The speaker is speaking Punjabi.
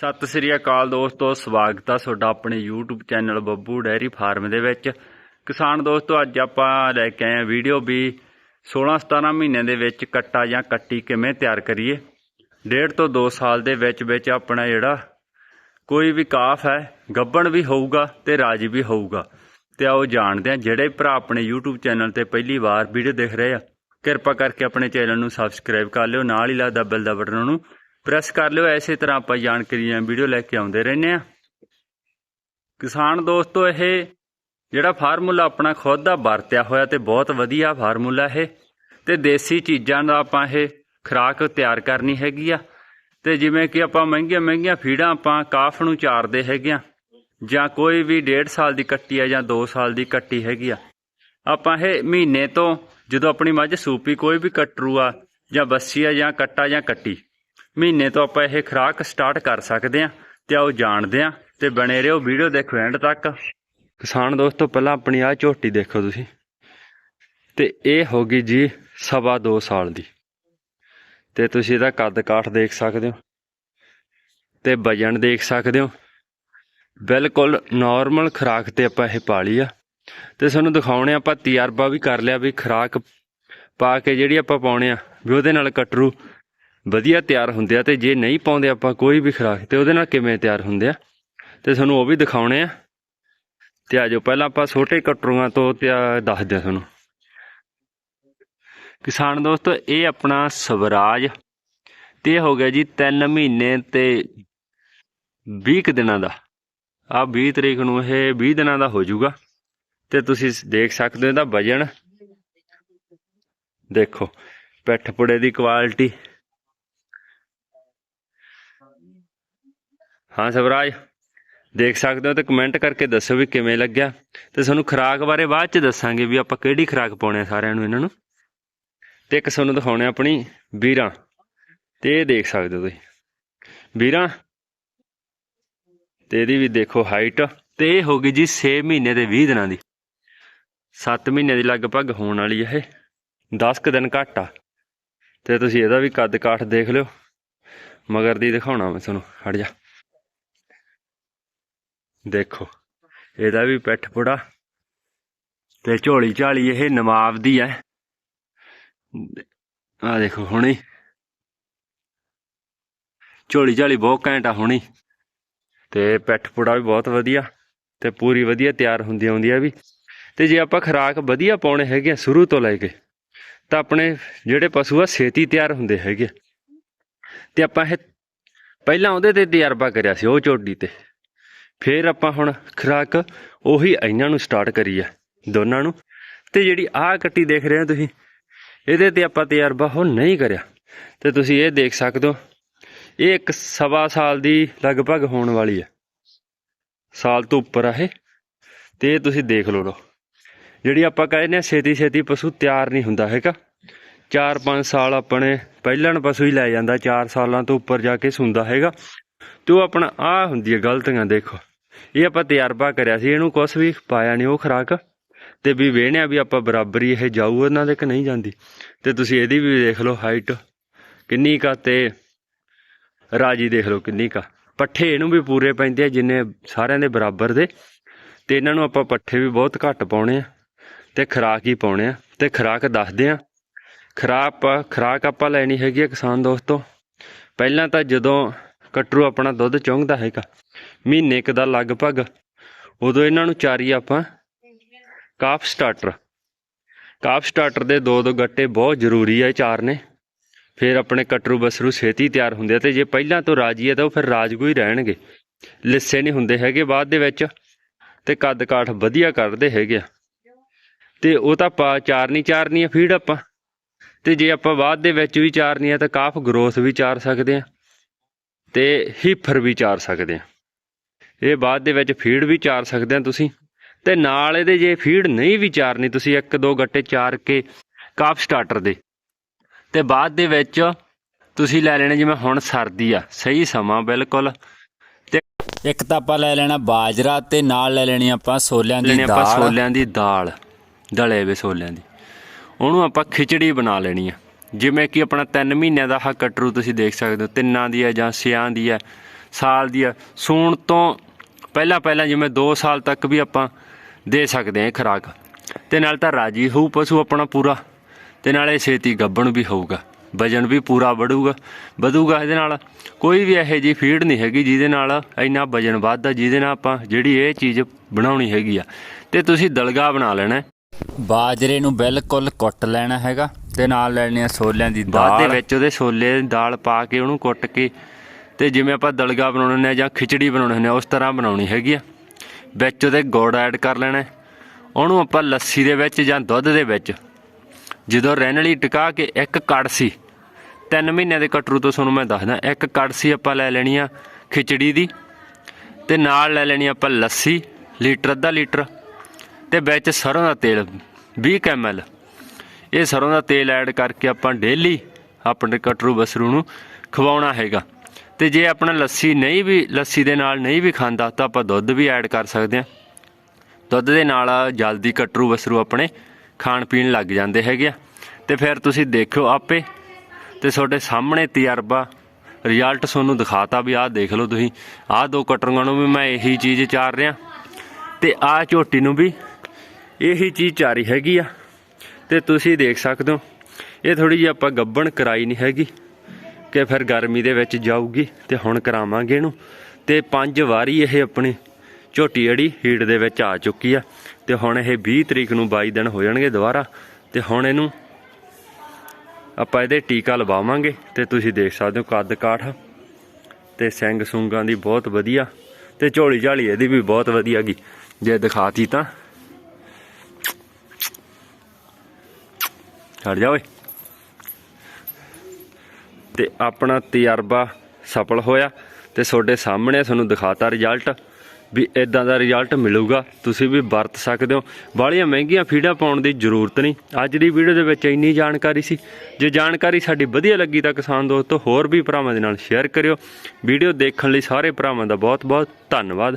ਸਤਿ ਸ੍ਰੀ ਅਕਾਲ ਦੋਸਤੋ, ਸਵਾਗਤ ਆ ਤੁਹਾਡਾ ਆਪਣੇ YouTube channel Babbu dairy farm ਦੇ ਵਿੱਚ। ਕਿਸਾਨ ਦੋਸਤੋ, ਅੱਜ ਆਪਾਂ ਲੈ ਕੇ ਆਏ ਆ ਵੀਡੀਓ ਵੀ 16 17 ਮਹੀਨਿਆਂ ਦੇ ਵਿੱਚ ਕੱਟਾ ਜਾਂ ਕੱਟੀ ਕਿਵੇਂ ਤਿਆਰ ਕਰੀਏ। ਡੇਢ ਤੋਂ 2 ਸਾਲ ਦੇ ਵਿੱਚ ਵਿੱਚ ਆਪਣਾ ਜਿਹੜਾ ਕੋਈ ਵੀ ਕਾਫ ਹੈ, ਗੱਬਣ ਵੀ ਹੋਊਗਾ ਤੇ ਰਾਜੀ ਵੀ ਹੋਊਗਾ। ਤੇ ਆਓ ਜਾਣਦੇ ਆ ਜਿਹੜੇ ਭਰਾ ਆਪਣੇ YouTube ਚੈਨਲ ਤੇ ਪਹਿਲੀ ਵਾਰ ਵੀਡੀਓ ਦੇਖ ਰਹੇ ਆ, ਕਿਰਪਾ ਕਰਕੇ ਆਪਣੇ ਚੈਨਲ ਨੂੰ ਸਬਸਕ੍ਰਾਈਬ ਕਰ ਲਿਓ, ਨਾਲ ਹੀ ਲੱਗਦਾ ਬੈਲ ਦਾ ਬਟਨ ਨੂੰ ਪ੍ਰੈਸ ਕਰ ਲਿਓ ਐਸੇ ਤਰ੍ਹਾਂ ਆਪਾਂ ਜਾਣਕਾਰੀਆਂ ਵੀਡੀਓ ਲੈ ਕੇ ਆਉਂਦੇ ਰਹਿੰਦੇ ਆ ਕਿਸਾਨ ਦੋਸਤੋ, ਇਹ ਜਿਹੜਾ ਫਾਰਮੂਲਾ ਆਪਣਾ ਖੁਦ ਦਾ ਵਰਤਿਆ ਹੋਇਆ ਤੇ ਬਹੁਤ ਵਧੀਆ ਫਾਰਮੂਲਾ ਇਹ। ਤੇ ਦੇਸੀ ਚੀਜ਼ਾਂ ਦਾ ਆਪਾਂ ਇਹ ਖੁਰਾਕ ਤਿਆਰ ਕਰਨੀ ਹੈਗੀ ਆ। ਤੇ ਜਿਵੇਂ ਕਿ ਆਪਾਂ ਮਹਿੰਗੀਆਂ ਮਹਿੰਗੀਆਂ ਫੀਡਾਂ ਆਪਾਂ ਕਾਫ ਨੂੰ ਚਾਰਦੇ ਹੈਗੇ ਆ, ਜਾਂ ਕੋਈ ਵੀ 1.5 ਸਾਲ ਦੀ ਕੱਟੀ ਆ ਜਾਂ 2 ਸਾਲ ਦੀ ਕੱਟੀ ਹੈਗੀ ਆ। ਆਪਾਂ ਇਹ ਮਹੀਨੇ ਤੋਂ ਜਦੋਂ ਆਪਣੀ ਮੱਝ ਸੂਪੀ ਕੋਈ ਵੀ ਕਟਰੂ ਆ ਜਾਂ ਬੱਸੀ ਆ ਜਾਂ ਕੱਟਾ ਜਾਂ ਕੱਟੀ ਮਹੀਨੇ ਤੋਂ ਆਪਾਂ ਇਹ ਖੁਰਾਕ ਸਟਾਰਟ ਕਰ ਸਕਦੇ ਆ ਤੇ ਆਓ ਜਾਣਦੇ ਆ ਤੇ ਬਣੇ ਰਹੋ ਵੀਡੀਓ ਦੇਖੋ ਐਂਡ ਤੱਕ। ਕਿਸਾਨ ਦੋਸਤੋ, ਪਹਿਲਾਂ ਆਪਣੀ ਆ ਝੋਟੀ ਦੇਖੋ ਤੁਸੀਂ। ਤੇ ਇਹ ਹੋ ਗਈ ਜੀ ਸਵਾ 2 ਸਾਲ ਦੀ। ਤੇ ਤੁਸੀਂ ਇਹਦਾ ਕੱਦ ਕਾਠ ਦੇਖ ਸਕਦੇ ਹੋ ਤੇ ਵਜਨ ਦੇਖ ਸਕਦੇ ਹੋ। ਬਿਲਕੁਲ ਨਾਰਮਲ ਖੁਰਾਕ ਤੇ ਆਪਾਂ ਇਹ ਪਾਲੀ ਆ। ਤੇ ਤੁਹਾਨੂੰ ਦਿਖਾਉਣੇ ਆਪਾਂ ਤਜਰਬਾ ਵੀ ਕਰ ਲਿਆ ਵੀ ਖੁਰਾਕ ਪਾ ਕੇ ਜਿਹੜੀ ਆਪਾਂ ਪਾਉਣੇ ਆ ਵੀ ਉਹਦੇ ਨਾਲ ਕਟਰੂ। ਵਧੀਆ ਤਿਆਰ ਹੁੰਦੇ ਆ ਤੇ ਜੇ ਨਹੀਂ ਪਾਉਂਦੇ ਆਪਾਂ ਕੋਈ ਵੀ ਖੁਰਾਕ, ਤੇ ਉਹਦੇ ਨਾਲ ਕਿਵੇਂ ਤਿਆਰ ਹੁੰਦੇ ਆ? ਤੇ ਤੁਹਾਨੂੰ ਉਹ ਵੀ ਦਿਖਾਉਣੇ ਆ। ਤੇ ਆਜੋ ਪਹਿਲਾਂ ਆਪਾਂ ਛੋਟੇ ਕਟਰੂਆਂ ਤੋਂ ਤੇ ਦੱਸਦੇ ਆ ਤੁਹਾਨੂੰ। ਕਿਸਾਨ ਦੋਸਤੋ, ਇਹ ਆਪਣਾ ਸਵਰਾਜ, ਤੇ ਹੋ ਗਿਆ ਜੀ 3 ਮਹੀਨੇ ਤੇ 20 ਕੁ ਦਿਨਾਂ ਦਾ। ਆ 20 ਤਰੀਕ ਨੂੰ ਇਹ 20 ਦਿਨਾਂ ਦਾ ਹੋ ਜਾਊਗਾ। ਤੇ ਤੁਸੀਂ ਦੇਖ ਸਕਦੇ ਹੋ ਇਹਦਾ ਵਜਨ। ਦੇਖੋ, ਪਿੱਠ ਪੁੜੇ ਦੀ ਕੁਆਲਿਟੀ ਹਾਂ ਸਵਰਾਜ, ਦੇਖ ਸਕਦੇ ਹੋ ਤੇ ਕਮੈਂਟ ਕਰਕੇ ਦੱਸੋ ਵੀ ਕਿਵੇਂ ਲੱਗਿਆ ਤੇ ਤੁਹਾਨੂੰ ਖੁਰਾਕ ਬਾਰੇ ਬਾਅਦ ਚ ਦੱਸਾਂਗੇ ਵੀ ਆਪਾਂ ਕਿਹੜੀ ਖੁਰਾਕ ਪਾਉਣੇ ਆ ਸਾਰਿਆਂ ਨੂੰ ਇਹਨਾਂ ਨੂੰ। ਤੇ ਇੱਕ ਤੁਹਾਨੂੰ ਦਿਖਾਉਣੇ ਆਪਣੀ ਵੀਰਾਂ ਤੇ ਇਹ ਦੇਖ ਸਕਦੇ ਹੋ ਤੁਸੀਂ। ਵੀਰਾਂ ਤੇ ਇਹਦੀ ਵੀ ਦੇਖੋ ਹਾਈਟ ਤੇ ਇਹ ਹੋ ਗਈ ਜੀ 6 ਮਹੀਨੇ ਦੇ 20 ਦਿਨਾਂ ਦੀ। 7 ਮਹੀਨੇ ਦੀ ਲਗਭਗ ਹੋਣ ਵਾਲੀ ਹੈ ਇਹ 10 ਕੁ ਦਿਨ ਘੱਟ ਆ। ਤੇ ਤੁਸੀਂ ਇਹਦਾ ਵੀ ਕੱਦ ਕਾਠ ਦੇਖ ਲਿਓ। ਮਗਰ ਦੀ ਦਿਖਾਉਣਾ ਮੈਂ ਤੁਹਾਨੂੰ, ਹਟ ਜਾ। ਦੇਖੋ, ਇਹਦਾ ਵੀ ਪਿੱਠ ਪੁੜਾ ਤੇ ਝੋਲੀ ਝਾਲੀ ਇਹ ਨਵਾਬ ਦੀ ਹੈ ਆ ਦੇਖੋ ਹੁਣੀ। ਝੋਲੀ ਝਾਲੀ ਬਹੁਤ ਘੈਂਟ ਆ ਹੁਣੀ। ਤੇ ਪਿੱਠ ਪੁੜਾ ਵੀ ਬਹੁਤ ਵਧੀਆ ਤੇ ਪੂਰੀ ਵਧੀਆ ਤਿਆਰ ਹੁੰਦੀ ਆਉਂਦੀ ਆ ਵੀ। ਤੇ ਜੇ ਆਪਾਂ ਖਰਾਕ ਵਧੀਆ ਪਾਉਣੇ ਹੈਗੇ ਆ ਸ਼ੁਰੂ ਤੋਂ ਲੈ ਕੇ, ਤਾਂ ਆਪਣੇ ਜਿਹੜੇ ਪਸ਼ੂ ਆ ਛੇਤੀ ਤਿਆਰ ਹੁੰਦੇ ਹੈਗੇ ਆ। ਤੇ ਆਪਾਂ ਇਹ ਪਹਿਲਾਂ ਉਹਦੇ ਤੇ ਤਜਰਬਾ ਕਰਿਆ ਸੀ, ਉਹ ਝੋਡੀ ਤੇ। ਫਿਰ ਆਪਾਂ ਹੁਣ ਖਰਾਕ ਉਹੀ ਇਹਨਾਂ ਨੂੰ ਸਟਾਰਟ ਕਰੀ ਆ ਦੋਨਾਂ ਨੂੰ। ਤੇ ਜਿਹੜੀ ਆਹ ਕੱਟੀ ਦੇਖ ਰਹੇ ਹੋ ਤੁਸੀਂ, ਇਹਦੇ ਤੇ ਆਪਾਂ ਤਜਰਬਾ ਹੁਣ ਨਹੀਂ ਕਰਿਆ। ਤੇ ਤੁਸੀਂ ਇਹ ਦੇਖ ਸਕਦੇ ਹੋ, ਇਹ ਇੱਕ ਸਵਾ ਸਾਲ ਦੀ ਲਗਭਗ ਹੋਣ ਵਾਲੀ ਹੈ। ਸਾਲ ਤੋਂ ਉੱਪਰ ਆ ਇਹ, ਤੇ ਇਹ ਤੁਸੀਂ ਦੇਖ ਲਓ ਲੋ ਜਿਹੜੀ ਆਪਾਂ ਕਹਿੰਦੇ ਆ ਛੇਤੀ ਛੇਤੀ ਪਸ਼ੂ ਤਿਆਰ ਨਹੀਂ ਹੁੰਦਾ ਹੈਗਾ। 4-5 ਸਾਲ ਆਪਣੇ ਪਹਿਲਣ ਪਸ਼ੂ ਹੀ ਲੈ ਜਾਂਦਾ 4 ਸਾਲਾਂ ਤੋਂ ਉੱਪਰ ਜਾ ਕੇ ਸੁੰਦਾ ਹੈਗਾ। ਤੇ ਉਹ ਆਪਣਾ ਆ ਹੁੰਦੀ ਹੈ ਗਲਤੀਆਂ ਦੇਖੋ। ਇਹ ਆਪਾਂ ਤਜਰਬਾ ਕਰਿਆ ਸੀ, ਇਹਨੂੰ ਕੁਝ ਵੀ ਪਾਇਆ ਨਹੀਂ ਉਹ ਖਰਾਕ। ਤੇ ਵੀ ਵੇਹਣਿਆ ਵੀ ਆਪਾਂ ਬਰਾਬਰੀ ਇਹ ਜਾਊ ਉਹਨਾਂ ਦੇ ਕਿ ਨਹੀਂ ਜਾਂਦੀ। ਤੇ ਤੁਸੀਂ ਇਹਦੀ ਵੀ ਦੇਖ ਲਓ ਹਾਈਟ ਕਿੰਨੀ ਕਾ ਤੇ ਰਾਜੀ ਦੇਖ ਲਓ ਕਿੰਨੀ ਕਾ ਪੱਠੇ ਇਹਨੂੰ ਵੀ ਪੂਰੇ ਪੈਂਦੇ ਆ ਜਿੰਨੇ ਸਾਰਿਆਂ ਦੇ ਬਰਾਬਰ ਦੇ। ਤੇ ਇਹਨਾਂ ਨੂੰ ਆਪਾਂ ਪੱਠੇ ਵੀ ਬਹੁਤ ਘੱਟ ਪਾਉਣੇ ਆ ਤੇ ਖਰਾਕ ਹੀ ਪਾਉਣੇ ਆ। ਤੇ ਖਰਾਕ ਦੱਸਦੇ ਆ, ਖਰਾਕ ਖਰਾਕ ਆਪਾਂ ਲੈਣੀ ਹੈਗੀ ਆ ਕਿਸਾਨ ਦੋਸਤੋ। ਪਹਿਲਾਂ ਤਾਂ ਜਦੋਂ ਕਟਰੂ ਆਪਣਾ ਦੁੱਧ ਚੁੰਗਦਾ ਹੈਗਾ ਮਹੀਨੇ ਕੁ ਦਾ ਲਗਭਗ। ਉਦੋਂ ਇਹਨਾਂ ਨੂੰ ਚਾਰੀ ਆਪਾਂ ਕਾਫ ਸਟਾਰਟਰ। ਕਾਫ ਸਟਾਰਟਰ ਦੇ ਦੋ ਦੋ ਗੱਟੇ ਬਹੁਤ ਜ਼ਰੂਰੀ ਹੈ ਚਾਰਨੇ ਫਿਰ ਆਪਣੇ ਕਟਰੂ ਬਸਰੂ ਛੇਤੀ ਤਿਆਰ ਹੁੰਦੇ ਆ ਤੇ ਜੇ ਪਹਿਲਾਂ ਤੋਂ ਰਾਜੀ ਹੈ ਤਾਂ ਉਹ ਫਿਰ ਰਾਜਗੂ ਹੀ ਰਹਿਣਗੇ। ਲਿੱਸੇ ਨਹੀਂ ਹੁੰਦੇ ਹੈਗੇ ਬਾਅਦ ਦੇ ਵਿੱਚ ਤੇ ਕੱਦ ਕਾਠ ਵਧੀਆ ਕੱਢਦੇ ਹੈਗੇ ਆ। ਤੇ ਉਹ ਤਾਂ ਪਾ ਚਾਰਨੀ ਚਾਰਨੀ ਫੀਡ ਆਪਾਂ। ਤੇ ਜੇ ਆਪਾਂ ਬਾਅਦ ਦੇ ਵਿੱਚ ਵੀ ਚਾਰਨੀ ਆ ਤਾਂ ਕਾਫ ਗਰੋਥ ਵੀ ਚਾਰ ਸਕਦੇ ਆ ਤੇ ਹੀਫਰ ਵੀ ਚਾਰ ਸਕਦੇ ਆ। ਇਹ ਬਾਅਦ ਦੇ ਵਿੱਚ ਫੀਡ ਵੀ ਚਾਰ ਸਕਦੇ ਆ ਤੁਸੀਂ। ਤੇ ਨਾਲ ਇਹਦੇ ਜੇ ਫੀਡ ਨਹੀਂ ਵੀ ਚਾਰਨੀ ਤੁਸੀਂ ਇੱਕ ਦੋ ਗੱਟੇ ਚਾਰ ਕੇ ਕਾਫ ਸਟਾਰਟਰ ਦੇ। ਤੇ ਬਾਅਦ ਦੇ ਵਿੱਚ ਤੁਸੀਂ ਲੈ ਲੈਣੇ ਜਿਵੇਂ ਹੁਣ ਸਰਦੀ ਆ ਸਹੀ ਸਮਾਂ ਬਿਲਕੁਲ। ਤੇ ਇੱਕ ਤਾਂ ਆਪਾਂ ਲੈ ਲੈਣਾ ਬਾਜਰਾ ਤੇ ਨਾਲ ਲੈ ਲੈਣੀ ਆਪਾਂ ਲੈਣੇ ਦੀ ਆਪਾਂ ਦਾਲ। ਛੋਲਿਆਂ ਦੀ ਦਾਲ ਦਲੇ ਵੇ ਛੋਲਿਆਂ ਦੀ। ਉਹਨੂੰ ਆਪਾਂ ਖਿਚੜੀ ਬਣਾ ਲੈਣੀ ਆ। ਜਿਵੇਂ ਕਿ ਆਪਣਾ 3 ਮਹੀਨਿਆਂ ਦਾ ਆਹ ਕਟਰੂ ਤੁਸੀਂ ਦੇਖ ਸਕਦੇ ਹੋ ਤਿੰਨਾਂ ਦੀ ਹੈ ਜਾਂ ਛਿਆਂ ਦੀ ਹੈ ਸਾਲ ਦੀ ਆ। ਸੂਣ ਤੋਂ ਪਹਿਲਾਂ ਪਹਿਲਾਂ ਜਿਵੇਂ 2 ਸਾਲ ਤੱਕ ਵੀ ਆਪਾਂ ਦੇ ਸਕਦੇ ਹਾਂ ਖੁਰਾਕ ਤੇ ਨਾਲ ਤਾਂ ਰਾਜੀ ਹੋਊ ਪਸ਼ੂ ਆਪਣਾ ਪੂਰਾ ਤੇ ਨਾਲੇ ਛੇਤੀ ਗੱਭਣ ਵੀ ਹੋਊਗਾ ਵਜਨ ਵੀ ਪੂਰਾ ਵਧੂਗਾ ਵਧੂਗਾ ਇਹਦੇ ਨਾਲ ਕੋਈ ਵੀ ਇਹੋ ਜੀ ਫੀਡ ਨਹੀਂ ਹੈਗੀ ਜਿਹਦੇ ਨਾਲ ਇੰਨਾ ਵਜਨ ਵੱਧਦਾ ਜਿਹਦੇ ਨਾਲ ਆਪਾਂ ਜਿਹੜੀ ਇਹ ਚੀਜ਼ ਬਣਾਉਣੀ ਹੈਗੀ ਆ ਤੇ ਤੁਸੀਂ ਦਲਗਾ ਬਣਾ ਲੈਣਾ। ਬਾਜਰੇ ਨੂੰ ਬਿਲਕੁਲ ਕੁੱਟ ਲੈਣਾ ਹੈਗਾ ਤੇ ਨਾਲ ਲੈਣੀ ਆ ਛੋਲਿਆਂ ਦੀ ਬਾਅਦ ਦੇ ਦਾਲ ਵਿੱਚ ਉਹਦੇ ਛੋਲੇ ਦੀ ਦਾਲ ਪਾ ਕੇ ਉਹਨੂੰ ਕੁੱਟ ਕੇ ਤੇ ਜਿਵੇਂ ਆਪਾਂ ਦਲਗਾ ਬਣਾਉਣੇ ਹੁੰਦੇ ਨੇ ਜਾਂ ਖਿਚੜੀ ਬਣਾਉਣੇ ਹੁੰਦੇ ਨੇ ਉਸ ਤਰ੍ਹਾਂ ਬਣਾਉਣੀ ਹੈਗੀ ਆ। ਵਿੱਚ ਉਹਦੇ ਗੁੜ ਐਡ ਕਰ ਲੈਣਾ। ਉਹਨੂੰ ਆਪਾਂ ਲੱਸੀ ਦੇ ਵਿੱਚ ਜਾਂ ਦੁੱਧ ਦੇ ਵਿੱਚ, ਜਦੋਂ ਰਹਿਣਲੀ ਟਿਕਾ ਕੇ ਇੱਕ ਕੜਸੀ ਤਿੰਨ ਮਹੀਨਿਆਂ ਦੇ ਕਟਰੂ ਤੋਂ ਤੁਹਾਨੂੰ ਮੈਂ ਦੱਸਦਾ, ਇੱਕ ਕੜਸੀ ਆਪਾਂ ਲੈ ਲੈਣੀ ਆ ਖਿਚੜੀ ਦੀ, ਤੇ ਨਾਲ ਲੈ ਲੈਣੀ ਆਪਾਂ ਲੱਸੀ, ਲੀਟਰ ਅੱਧਾ ਲੀਟਰ, ਤੇ ਵਿੱਚ ਸਰੋਂ ਦਾ ਤੇਲ 20 ml ਇਹ ਸਰੋਂ ਦਾ ਤੇਲ ਐਡ ਕਰਕੇ ਆਪਾਂ ਡੇਲੀ ਆਪਣੇ ਕਟਰੂ ਬਸਰੂ ਨੂੰ ਖਵਾਉਣਾ ਹੈਗਾ। ਤੇ ਜੇ ਆਪਣਾ ਲੱਸੀ ਨਹੀਂ ਵੀ, ਲੱਸੀ ਦੇ ਨਾਲ ਨਹੀਂ ਵੀ ਖਾਂਦਾ, ਤਾਂ ਆਪਾਂ ਦੁੱਧ ਵੀ ਐਡ ਕਰ ਸਕਦੇ ਹਾਂ। ਦੁੱਧ ਦੇ ਨਾਲ ਜਲਦੀ ਕਟਰੂ ਬਸਰੂ ਆਪਣੇ ਖਾਣ ਪੀਣ ਲੱਗ ਜਾਂਦੇ ਹੈਗੇ ਆ। ਤੇ ਫਿਰ ਤੁਸੀਂ ਦੇਖਿਓ ਆਪੇ, ਤੇ ਤੁਹਾਡੇ ਸਾਹਮਣੇ ਤਜਰਬਾ ਰਿਜ਼ਲਟ ਤੁਹਾਨੂੰ ਦਿਖਾਤਾ ਵੀ ਆਹ ਦੇਖ ਲਓ ਤੁਸੀਂ, ਆਹ ਦੋ ਕਟਰੂਆਂ ਨੂੰ ਵੀ ਮੈਂ ਇਹੀ ਚੀਜ਼ ਚਾਰ ਰਿਹਾ। ਤੇ ਆਹ ਝੋਟੀ ਨੂੰ ਵੀ ਇਹੀ ਚੀਜ਼ ਚਾਰੀ ਹੈਗੀ ਆ। ਤੇ ਤੁਸੀਂ ਦੇਖ ਸਕਦੇ ਹੋ, ਇਹ ਥੋੜੀ ਜਿਹੀ ਆਪਾਂ ਗੱਬਣ ਕਰਾਈ ਨਹੀਂ ਹੈਗੀ। ਕਿ ਫਿਰ ਗਰਮੀ ਦੇ ਵਿੱਚ ਜਾਊਗੀ ਤੇ ਹੁਣ ਕਰਾਵਾਂਗੇ ਇਹਨੂੰ। ਤੇ ਪੰਜ ਵਾਰੀ ਇਹ ਆਪਣੀ ਝੋਟੀ ਜਿਹੜੀ ਹੀਟ ਦੇ ਵਿੱਚ ਆ ਚੁੱਕੀ ਆ। ਤੇ ਹੁਣ ਇਹ 20 ਤਰੀਕ ਨੂੰ 22 ਦਿਨ ਹੋ ਜਾਣਗੇ ਦੁਬਾਰਾ। ਤੇ ਹੁਣ ਇਹਨੂੰ ਆਪਾਂ ਇਹਦੇ ਟੀਕਾ ਲਵਾਵਾਂਗੇ ਤੇ ਤੁਸੀਂ ਦੇਖ ਸਕਦੇ ਹੋ ਕੱਦ ਕਾਠ। ਤੇ ਸਿੰਘ ਸੁੰਗਾਂ ਦੀ ਬਹੁਤ ਵਧੀਆ ਤੇ ਝੋਲੀ ਝਾਲੀ ਇਹਦੀ ਵੀ ਬਹੁਤ ਵਧੀਆ ਗੀ। ਜੇ ਦਿਖਾਤੀ ਤਾਂ। ਛੱਡ ਜਾ ਓਏ। ਤੇ ਆਪਣਾ ਤਜਰਬਾ ਸਫਲ ਹੋਇਆ ਤੇ ਤੁਹਾਡੇ ਸਾਹਮਣੇ ਤੁਹਾਨੂੰ ਦਿਖਾਤਾ ਰਿਜ਼ਲਟ ਵੀ ਇਦਾਂ ਦਾ ਰਿਜ਼ਲਟ ਮਿਲੂਗਾ। ਤੁਸੀਂ ਵੀ ਵਰਤ ਸਕਦੇ ਹੋ। ਬਾਹਲੀਆਂ ਮਹਿੰਗੀਆਂ ਫੀਡਾਂ ਪਾਉਣ ਦੀ ਜ਼ਰੂਰਤ ਨਹੀਂ। ਅੱਜ ਦੀ ਵੀਡੀਓ ਦੇ ਵਿੱਚ ਇੰਨੀ ਜਾਣਕਾਰੀ ਸੀ। ਜੇ ਜਾਣਕਾਰੀ ਸਾਡੀ ਵਧੀਆ ਲੱਗੀ ਤਾਂ ਕਿਸਾਨ ਦੋਸਤੋ, ਹੋਰ ਵੀ ਭਰਾਵਾਂ ਦੇ ਨਾਲ ਸ਼ੇਅਰ ਕਰਿਓ। ਵੀਡੀਓ ਦੇਖਣ ਲਈ ਸਾਰੇ ਭਰਾਵਾਂ ਦਾ ਬਹੁਤ ਬਹੁਤ ਧੰਨਵਾਦ।